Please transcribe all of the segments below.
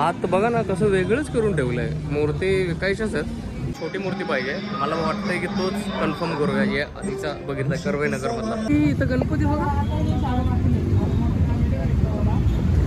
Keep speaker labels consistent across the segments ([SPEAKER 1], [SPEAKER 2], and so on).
[SPEAKER 1] आत बघा ना कसं वेगळंच करून ठेवलंय. मूर्ती विकायच्याच आहेत छोटी मूर्ती पाहिजे. मला वाटतंय की तोच कन्फर्म करूया या आधीचा बघितला कर्वे नगर मधला इथं गणपती बघा.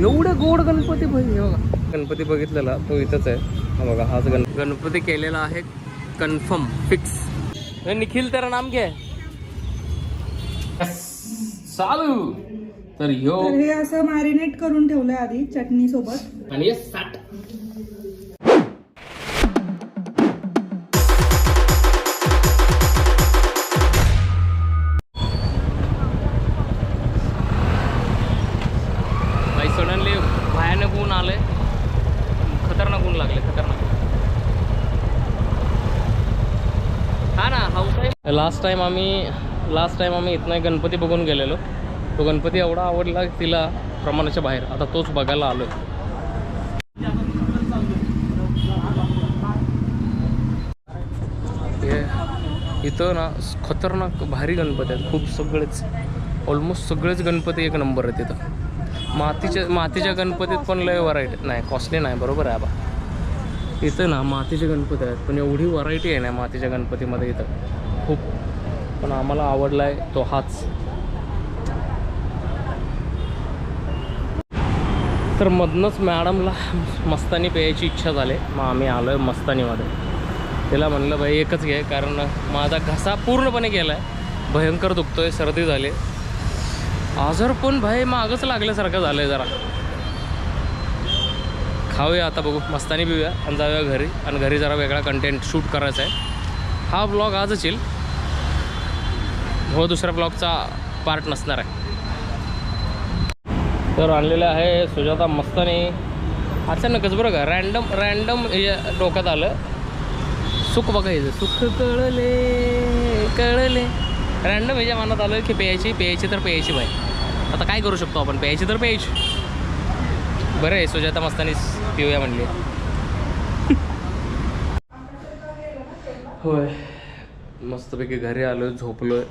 [SPEAKER 1] एवढं गोड गणपती पाहिजे बघा. गणपती बघितलेला तो इथंच आहे. हा बघा हाच गण गणपती केलेला आहे कन्फर्म फिक्स निखिल तेरा नाम क्या है चालू तर
[SPEAKER 2] हे असं मॅरिनेट करून ठेवलंय आधी चटणी सोबत.
[SPEAKER 1] आणि हे साठ. भाई सडनली भयानक ऊन आलंय. खतरनाक ऊन लागले खतरनाक. हा ना हाऊस लास्ट टाइम आम्ही लास्ट टाइम आम्ही इथनं गणपती बघून गेलेलो. तो गणपती एवढा आवडला तिला प्रमाणाच्या बाहेर. आता तोच बघायला आलो हे इथं ना खतरनाक भारी गणपती आहेत. खूप सगळेच ऑलमोस्ट सगळेच गणपती एक नंबर आहेत तिथं मातीच्या मातीच्या गणपतीत पण लय व्हरायटी नाही कॉस्टली नाही बरोबर आहे बा इथं ना मातीचे गणपती आहेत पण एवढी व्हरायटी आहे ना मातीच्या गणपतीमध्ये इथं. खूप. पण आम्हाला आवडला आहे तो हाच. तर मधनंच मॅडमला मस्तानी प्यायची इच्छा झाली. मग आम्ही आलो आहे मस्तानीमध्ये. तिला म्हणलं भाई एकच घे कारण माझा घसा पूर्णपणे गेला आहे भयंकर आहे सर्दी झाली. आजार पण भाई मागच लागल्यासारखं झालं आहे जरा. खाऊया आता बघू मस्तानी पिऊया आणि जाऊया घरी. आणि घरी जरा वेगळा कंटेंट शूट करायचा आहे हा ब्लॉग आजच येईल. हो दुसऱ्या ब्लॉगचा पार्ट नसणार आहे. तर आणलेलं आहे. सुजाता मस्तानी. अचानकच बरं का रॅन्डम रॅन्डम डोक्यात आलं. सुख बघायचं सुख कळले कळले. रॅन्डम ह्याच्या मनात आलं की प्यायची प्यायची तर प्यायची बाई. आता काय करू शकतो आपण? प्यायची तर प्यायची. बरं आहे सुजाता मस्तानी पिऊया म्हणली. होय मस्तपैकी घरी आलो झोपलोय.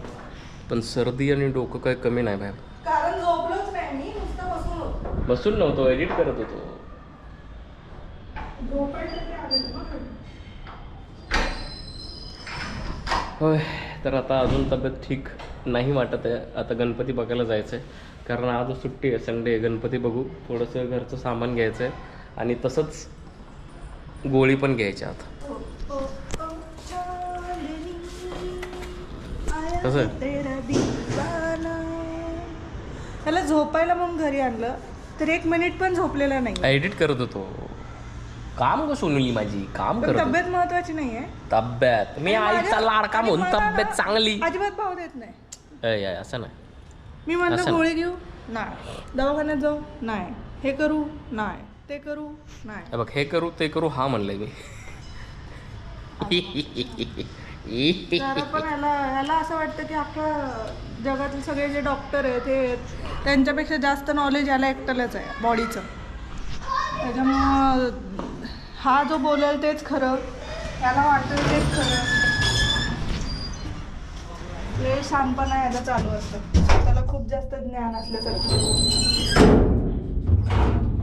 [SPEAKER 1] पण सर्दी आणि डोकं काही कमी नाही बाहेर
[SPEAKER 2] कारण झोपलोच नाही मी नुसतं बसून
[SPEAKER 1] नव्हतो एडिट करत होतो. होय तर आता अजून तब्येत ठीक नाही वाटत आहे. आता गणपती बघायला जायचं आहे कारण आज सुट्टी आहे संडे आहे. गणपती बघू. थोडंसं घरचं सामान घ्यायचं आहे आणि तसंच गोळी पण घ्यायची आता. कसं?
[SPEAKER 2] तेरा त्याला झोपायला म्हणून घरी आणलं. तर एक मिनिट पण झोपलेला नाही.
[SPEAKER 1] एडिट करत होतो. काम गो सोनली माझी? काम
[SPEAKER 2] पण
[SPEAKER 1] करत होतो.
[SPEAKER 2] तब्येत महत्वाची नाहीये.
[SPEAKER 1] तब्येत. मी आईचा लाडका म्हणून तब्येत चांगली.
[SPEAKER 2] अजिबात भाव देत नाही.
[SPEAKER 1] अय, अय, असं नाही.
[SPEAKER 2] मी म्हणलं. गोळी घेऊ? नाही. दवाखान्यात जाऊ? नाही. हे करू? नाही. ते करू? नाही.
[SPEAKER 1] हे बघ हे करू ते करू हा म्हणलंय मी.
[SPEAKER 2] जरा पण याला याला असं वाटतं की आपलं जगातील सगळे जे डॉक्टर आहे ते त्यांच्यापेक्षा जास्त नॉलेज याला एकट्यालाच आहे बॉडीचं त्याच्यामुळं हा जो बोलेल तेच खरं. याला वाटतं तेच खरं. हे शानपणा याचा चालू असतं. त्याला खूप जास्त ज्ञान असल्यासारखं.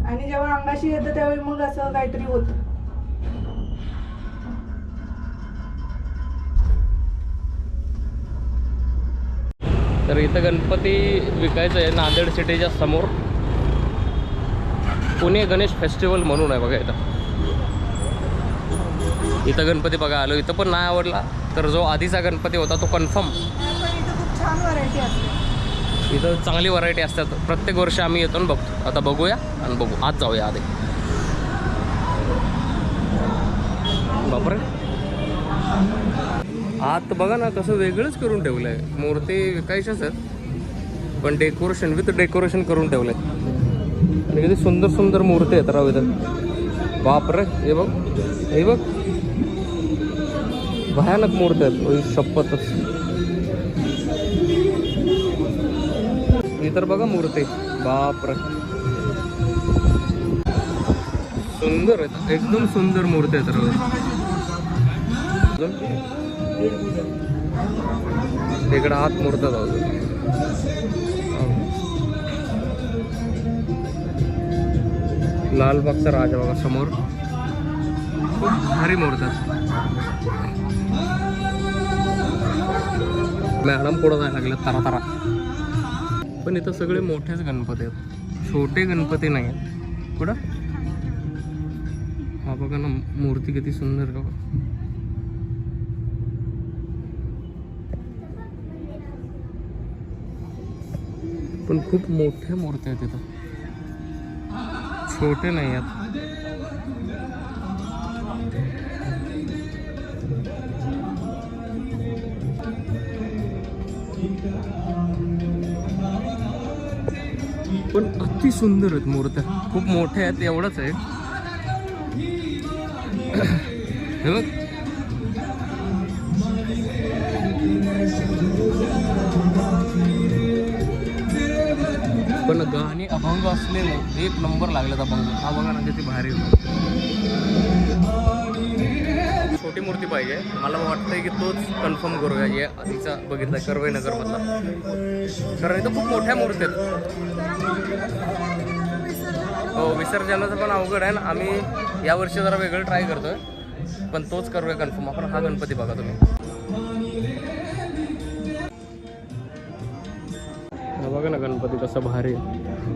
[SPEAKER 2] आणि जेव्हा अंगाशी येतं त्यावेळी मग असं काहीतरी होतं.
[SPEAKER 1] तर इथं गणपती विकायचं आहे नांदेड सिटीच्या समोर. पुणे गणेश फेस्टिवल म्हणून आहे बघा इथं. इथं गणपती बघा आलो. इथं पण नाही आवडला तर जो आधीचा गणपती होता तो कन्फर्म
[SPEAKER 2] इथं छान
[SPEAKER 1] इथं चांगली व्हरायटी असतात. प्रत्येक वर्षी आम्ही येतो ना बघतो. आता बघूया आणि बघू. आज जाऊया आधी. बापरे. आत बघा ना कसं वेगळंच करून ठेवलं आहे मूर्ती विकायच्याच आहेत पण डेकोरेशन विथ डेकोरेशन करून ठेवलं आहे आणि किती सुंदर सुंदर मूर्ती आहेत राव इथं. बापरे हे बघ हे बघ. भयानक मूर्ती आहेत. शपथच. इतर तर बघा मूर्ती. बापरे. सुंदर आहेत. एकदम सुंदर मूर्ती आहेत राव. अजून इकडं हात मूर्त लालबागचा राजा बघा समोर. खूप भारी मोडतात मॅडम पुढं जायला लागलं तारा तारा. पण इथं सगळे मोठेच गणपती आहेत. छोटे गणपती नाही आहेत कुठं? हा बघा ना मूर्ती किती सुंदर आहे बघा. पण खूप मोठ्या मूर्त्या आहेत तिथं. छोटे नाही आहेत. पण अति सुंदर आहेत मूर्त्या. खूप मोठ्या आहेत एवढंच आहे. हे आणि अभंग असलेले एक नंबर लागलेत अभंग. हा बघा ना किती भारी होतं. छोटी मूर्ती पाहिजे. मला वाटतंय की तोच कन्फर्म करूया. या आधीचा बघितला कर्वे नगर मधला कारण इथं खूप मोठ्या मूर्ती आहेत. हो विसर्जनाचं पण अवघड आहे ना आम्ही यावर्षी जरा वेगळं ट्राय करतोय. पण तोच करूया कन्फर्म. आपण हा गणपती बघा तुम्ही. बघा ना गणपती कसा भारी आहे.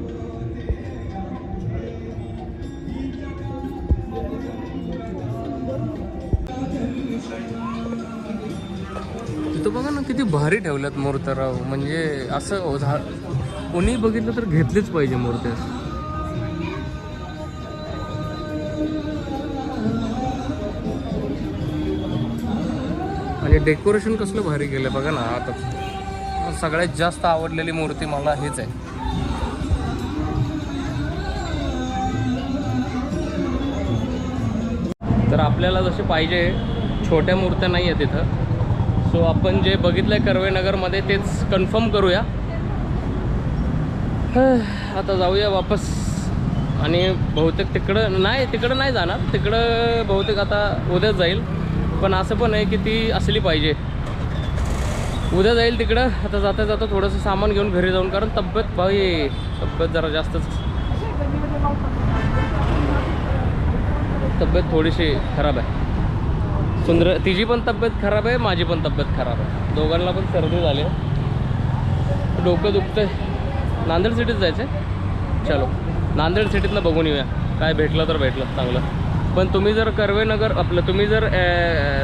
[SPEAKER 1] बघा ना किती भारी ठेवल्यात मूर्त्या राव म्हणजे असं झा कोणी बघितलं तर घेतलीच पाहिजे मूर्त्या आणि डेकोरेशन कसलं भारी केलं बघा ना आता. सगळ्यात जास्त आवडलेली मूर्ती मला हेच आहे. तर आपल्याला जसे पाहिजे छोट्या मूर्त्या नाही आहेत इथं. सो आपण जे बघितलं आहे कर्वेनगरमध्ये तेच कन्फर्म करूया. आता जाऊया वापस. आणि बहुतेक तिकडं नाही तिकडं नाही जाणार. तिकडं बहुतेक आता उद्याच जाईल. पण असं पण आहे की ती असली पाहिजे. उद्या जाईल तिकडं. आता जाता जाता थोडंसं सामान घेऊन घरी जाऊन कारण तब्येत भाई तब्येत जरा जास्तच. तब्येत थोडीशी खराब आहे. सुंदर तिची पण तब्येत खराब आहे माझी पण तब्येत खराब आहे. दोघांना पण सर्दी झाली आहे. डोकं दुखतंय. नांदेड सिटीत जायचं आहे चलो. नांदेड सिटीतनं बघून येऊया. काय भेटलं तर भेटलं चांगलं. पण तुम्ही जर कर्वेनगर आपलं तुम्ही जर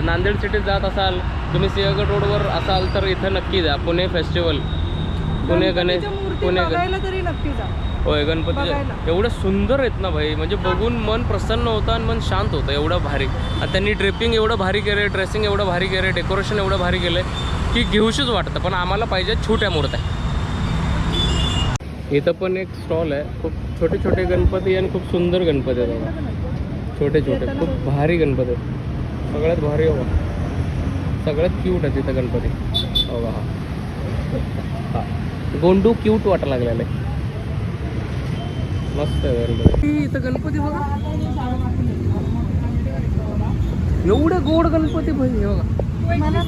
[SPEAKER 1] नांदेड सिटीत जात असाल तुम्ही सिंहगड रोडवर असाल तर इथं नक्की जा. पुणे फेस्टिवल पुणे गणेश पुणे
[SPEAKER 2] तरी नक्की जा.
[SPEAKER 1] होय गणपती. एवढं सुंदर आहेत ना भाई. म्हणजे बघून मन प्रसन्न होतं आणि मन शांत होतं एवढं भारी. आणि त्यांनी ड्रेपिंग एवढं भारी केलं ड्रेसिंग एवढं भारी केलं डेकोरेशन एवढं भारी केलं की घेऊशीच वाटतं. पण आम्हाला पाहिजे छोट्या मूर्त्या. इथं पण एक स्टॉल आहे. खूप छोटे छोटे गणपती आणि खूप सुंदर गणपती आहेत बघा. छोटे छोटे खूप भारी गणपती. सगळ्यात भारी हो सगळ्यात क्यूट आहे तिथं गणपती. हो हा हा. गोंडू क्यूट वाटायला लागलेलं आहे. मस्त आहे गणपती. इथं गणपती बघा. एवढे गोड गणपती भाई हे बघा.
[SPEAKER 2] मला ना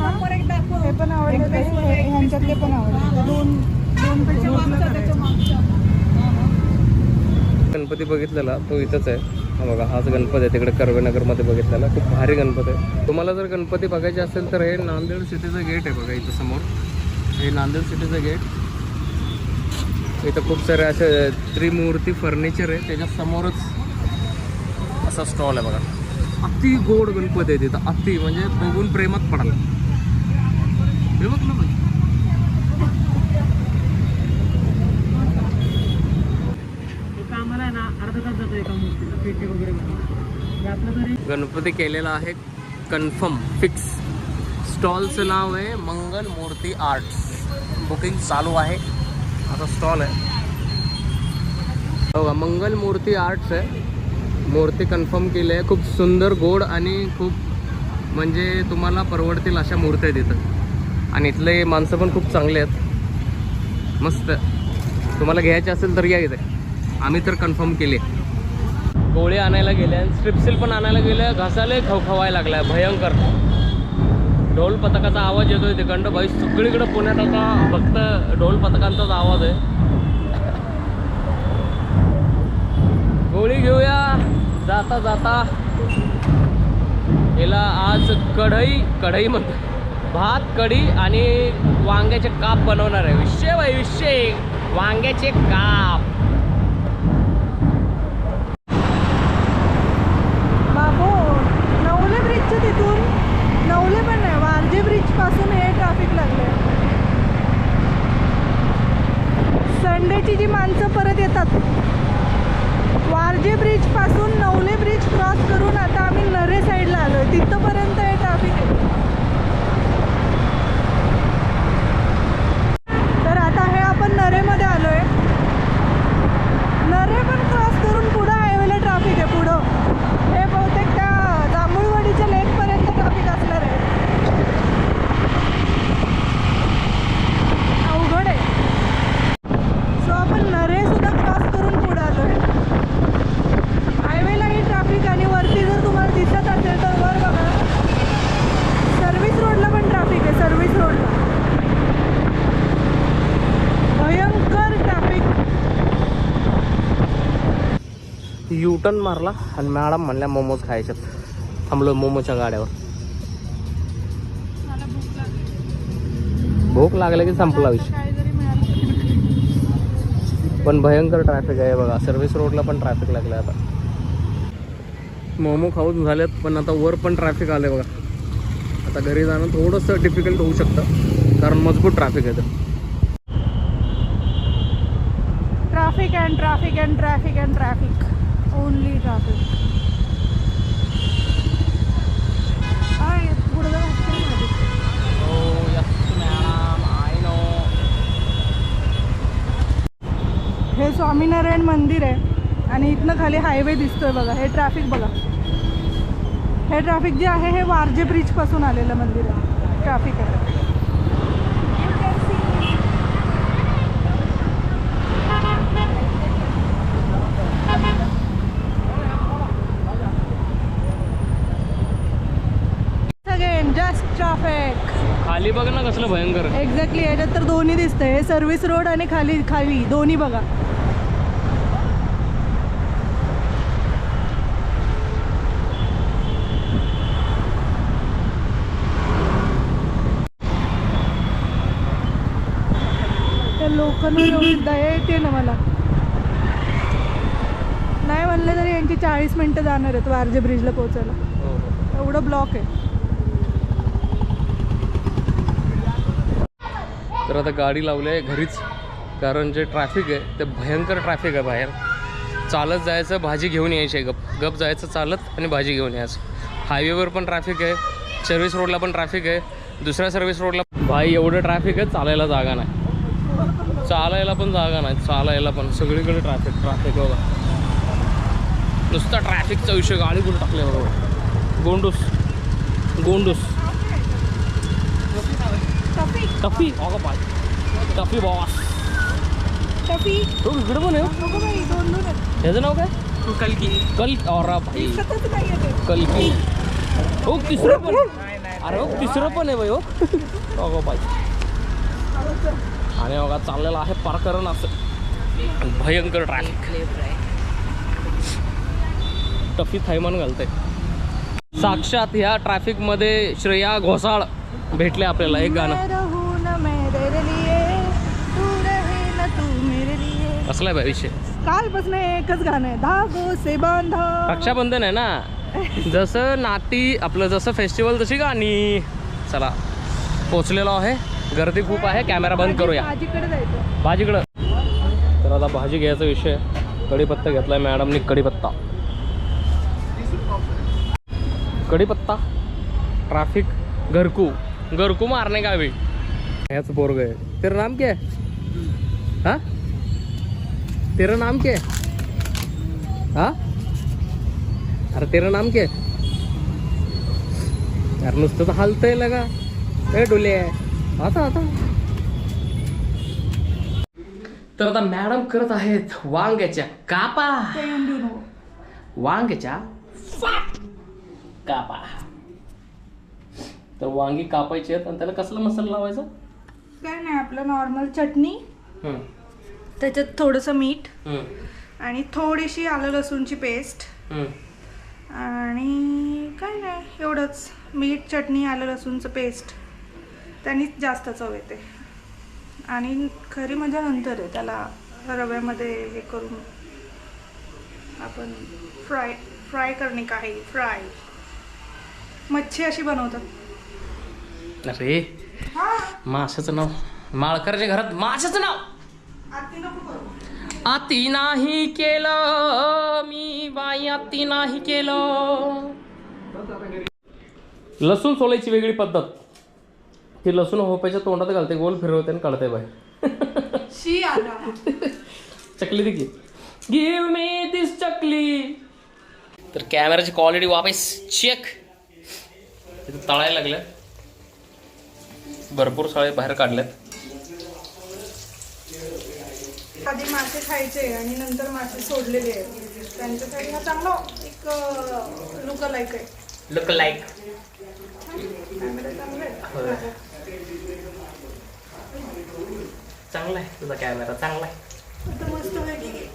[SPEAKER 2] हे पण आवडलं ह्यांच्यातले पण आवडले. दोन दोन
[SPEAKER 1] गणपती बघितलेला तो इथंच आहे. बघा हाच गणपती आहे. तिकडे कर्वेनगरमध्ये बघितलेला. खूप भारी गणपती आहे. तुम्हाला जर गणपती बघायचे असेल तर हे नांदेड सिटीचं गेट आहे बघा इथं समोर. हे नांदेड सिटीचं गेट इथं खूप सारे असे त्रिमूर्ती फर्निचर आहे. त्याच्या समोरच असा स्टॉल आहे बघा. अति गोड गणपती आहे तिथं. अति म्हणजे बघून प्रेमात पडाल हे बघ ना गणपती केलेला आहे. Confirm fix. स्टॉलचं नाव आहे मंगल मूर्ती आर्ट्स. बुकिंग चालू आहे. आता स्टॉल आहे. बघा मंगल मूर्ती आर्ट्स आहे. मूर्ती कन्फर्म केली आहे. खूप सुंदर गोड आणि खूप म्हणजे तुम्हाला परवडतील अशा मूर्त्या तिथं आणि इथले माणसं पण खूप चांगले आहेत. मस्त. तुम्हाला घ्यायचे असेल तर या इथे. आम्ही तर कन्फर्म केले गोळे आणायला गेले आणि स्ट्रिप्सिल पण आणायला गेल्या घासाले खवखवायला लागलाय. भयंकर. ढोल पथकाचा आवाज येतोय तिकडं. भाई सगळीकडे पुण्यात आता फक्त ढोल पथकांचाच आवाज आहे. गोळी घेऊया. जाता जाता. याला आज कढई कढई म्हणतो भात कढी आणि वांग्याचे काप बनवणार आहे. विषय भाई विषय. वांग्याचे काप
[SPEAKER 2] बाबू नवले ब्रिजच्या तिथून नवले पण नाही वारजे ब्रिजपासून हे ट्रॅफिक लागले संडेची जी माणसं परत येतात वारजे ब्रिजपासून नवले ब्रिज क्रॉस करून आता आम्ही नरे साईडला आलोय तिथपर्यंत हे ट्रॅफिक आहे तर आता हे आपण नरेमध्ये आलोय नरे पण क्रॉस करून पुढं हायवेला ट्रॅफिक आहे पुढं हे बहुतेक त्या जांभूळवाडीच्या लेकपर्यंत ट्रॅफिक असणार आहे अवघड आहे सो आपण नरे सुद्धा क्रॉस करून पुढे आलोय हायवेलाही ट्रॅफिक आणि वरती जर तुम्हाला दिसत असेल तर वर बघा सर्व्हिस रोडला पण ट्रॅफिक आहे सर्व्हिस रोडला भयंकर ट्रॅफिक
[SPEAKER 1] युटर्न मारला आणि मॅडम म्हणल्या मोमोज खायच्यात थांबलो मोमोच्या गाड्यावर.
[SPEAKER 2] भूक लागली.
[SPEAKER 1] की संपला विषय. पण भयंकर ट्रॅफिक आहे बघा. सर्व्हिस रोडला पण ट्रॅफिक लागलं आता. मोमो खाऊन झालेत पण आता वर पण ट्रॅफिक आलं बघा. आता घरी जाणं थोडंसं डिफिकल्ट होऊ शकतं कारण मजबूत ट्रॅफिक आहे तर
[SPEAKER 2] traffic and traffic and traffic and traffic only traffic हे स्वामीनारायण मंदिर आहे. आणि इथनं खाली हायवे दिसतोय बघा. हे ट्रॅफिक बघा. हे ट्रॅफिक जे आहे हे वारजे ब्रिजपासून आलेलं मंदिर आहे. ट्रॅफिक आहे.
[SPEAKER 1] कसलं भयंकर.
[SPEAKER 2] एक्झॅक्टली याच्यात तर दोन्ही दिसतंय. हे सर्व्हिस रोड आणि खाली खाली दोन्ही बघा. त्या लोकांना दया येते ना मला. नाही म्हणलं तरी यांची चाळीस मिनटं जाणार आहेत वारजे ब्रिजला पोहोचायला.
[SPEAKER 1] हो, हो.
[SPEAKER 2] एवढं ब्लॉक आहे.
[SPEAKER 1] तर आता गाडी लावली आहे घरीच कारण जे ट्रॅफिक आहे ते भयंकर ट्रॅफिक आहे बाहेर. चालत जायचं भाजी घेऊन यायची आहे गप. गप जायचं चालत आणि भाजी घेऊन यायचं. हायवेवर पण ट्रॅफिक आहे सर्व्हिस रोडला पण ट्रॅफिक आहे दुसऱ्या सर्व्हिस रोडला भाई एवढं ट्रॅफिक आहे चालायला जागा नाही. चालायला पण जागा नाही चालायला पण. सगळीकडे ट्रॅफिक ट्रॅफिक बघा. नुसता ट्रॅफिकचा विषय गाडी कुठं टाकले बरोबर गोंडूस. गोंडूस.
[SPEAKER 2] टफी
[SPEAKER 1] टफी अगं बाय टफी बॉस
[SPEAKER 2] टफी
[SPEAKER 1] तो इकडे पण आहे हो.
[SPEAKER 2] नको बाई दोन दोन आहेत
[SPEAKER 1] ह्याचं नाव काय कलकी कल और भाई
[SPEAKER 2] दिसतच नाही आहे ते
[SPEAKER 1] कलकी हो तिसरं पण अरे हो तिसरं पण आहे भाई हो अगं बाई आणि बघा चाललेलं आहे पारकरण असं भयंकर ट्रॅफिक टफी थैमान घालते साक्षात ह्या ट्रॅफिकमध्ये श्रेया घोसाळ भेटले आपल्याला एक गाणं. आहे भाई विषय.
[SPEAKER 2] कालपासून एकच गाणं आहे धागो से बांधा.
[SPEAKER 1] रक्षाबंधन आहे ना? जसं नाती आपलं जसं फेस्टिवल तशी गाणी. चला पोचलेलो आहे. गर्दी खूप आहे कॅमेरा बंद करूया. भाजीकडं. तर आता भाजी घ्यायचा विषय. कढीपत्ता घेतलाय मॅडमनी कढीपत्ता. कढीपत्ता. ट्रॅफिक. घरकू. घरकू मारणे का भी याच पोरग आहे. तेरा नाम क्या है? तेरा नाम क्या है? अरे तेरा नाम क्या है यार नुसतं तर हालतंय लगा. ए डोले. आता आता. तर आता मॅडम करत आहेत वांग्याच्या कापा. वांग्याच्या कापा. तर वांगी कापायची आहेत आणि त्याला कसला मसाला लावायचा?
[SPEAKER 2] काय नाही आपलं नॉर्मल चटणी त्याच्यात थोडंसं मीठ आणि थोडीशी आलं लसूणची पेस्ट. आणि काय नाही एवढंच. मीठ चटणी आलं लसूणचं पेस्ट. त्यांनीच जास्त चव येते. आणि खरी मजा नंतर आहे त्याला रव्यामध्ये हे करून आपण फ्राय फ्राय करणे काही फ्राय. मच्छी अशी बनवतात.
[SPEAKER 1] अरे माशाचं नाव. माळकरच्या घरात माशाचं नाव. आती नाही केलं. मी बाई आती नाही केलं. लसूण सोलायची वेगळी पद्धत. ती लसूण होप्याच्या तोंडात घालते गोल फिरवते आणि काढते बाहेर.
[SPEAKER 2] आला.
[SPEAKER 1] चकली देखील गिव मी दिस चकली. तर कॅमेराची क्वालिटी वापस चेक तळायला लागल्या भरपूर सळे बाहेर काढल्यात
[SPEAKER 2] आधी मासे खायचे आणि नंतर मासे सोडलेले आहेत. त्यांच्यासाठी हा चांगला एक लुक लाईक आहे.
[SPEAKER 1] लुक लाईक
[SPEAKER 2] कॅमेरा चांगला. आहे
[SPEAKER 1] तुझा कॅमेरा चांगला आहे.
[SPEAKER 2] आता मस्त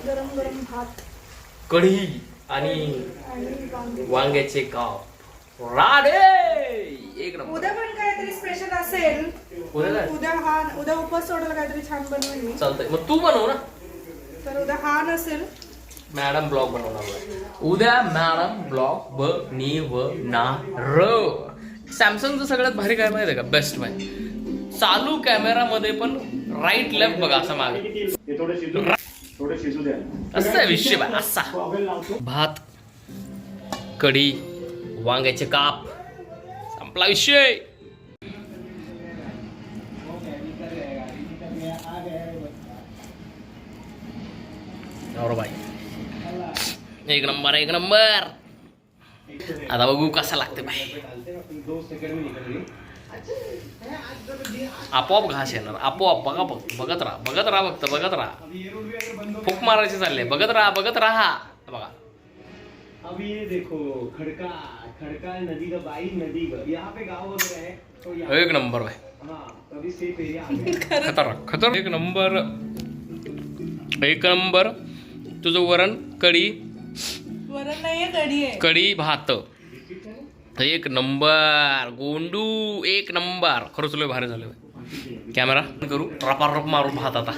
[SPEAKER 2] गरम गरम भात.
[SPEAKER 1] कढी आणि
[SPEAKER 2] आणि वांगे.
[SPEAKER 1] वांग्याचे काप. राडे एक नंबर.
[SPEAKER 2] उद्या पण काहीतरी स्पेशल असेल
[SPEAKER 1] उद्या काय?
[SPEAKER 2] उद्या हा उद्या उपवास सोडायला काहीतरी छान बनवेल मी.
[SPEAKER 1] चालतंय. मग तू बनव ना.
[SPEAKER 2] तर उद्या हा नसेल.
[SPEAKER 1] मॅडम ब्लॉग बनवणार आहे. उद्या मॅडम ब्लॉग ब नी व ना र सॅमसंगचं सगळ्यात भारी काय माहिती आहे का? बेस्ट माहिती. चालू कॅमेरामध्ये पण राईट लेफ्ट बघा असं मागे.
[SPEAKER 3] ते थोडे शिजू थोडे शिजू द्या.
[SPEAKER 1] असा आहे विषय बा असा.
[SPEAKER 3] लावतो
[SPEAKER 1] भात कढी वांग्याचे काप. संपला विषय. बाई एक नंबर एक नंबर आता बघू कसा लागते बाई आपोआप घास येणार आपोआप बघा फक्त बघत राहा बघत राहा फक्त बघत राहा फूक मारायचे चालले बघत राहा बघत राहा बघा
[SPEAKER 3] अब ये देखो खड़का खड़का नदी का बाई नदी का। यहाँ पे गाँव वगैरह है तो यहाँ
[SPEAKER 1] एक नंबर
[SPEAKER 3] हाँ आ गया
[SPEAKER 1] खतरनाक खतर एक नंबर एक नंबर। तुझं वरण कढी?
[SPEAKER 2] वरण नाहीये कढी आहे.
[SPEAKER 1] कढी भात. एक नंबर. गोंडू एक नंबर. खरंच लय भारी झालं. कॅमेरा करू. रपा रप मारू भात आता.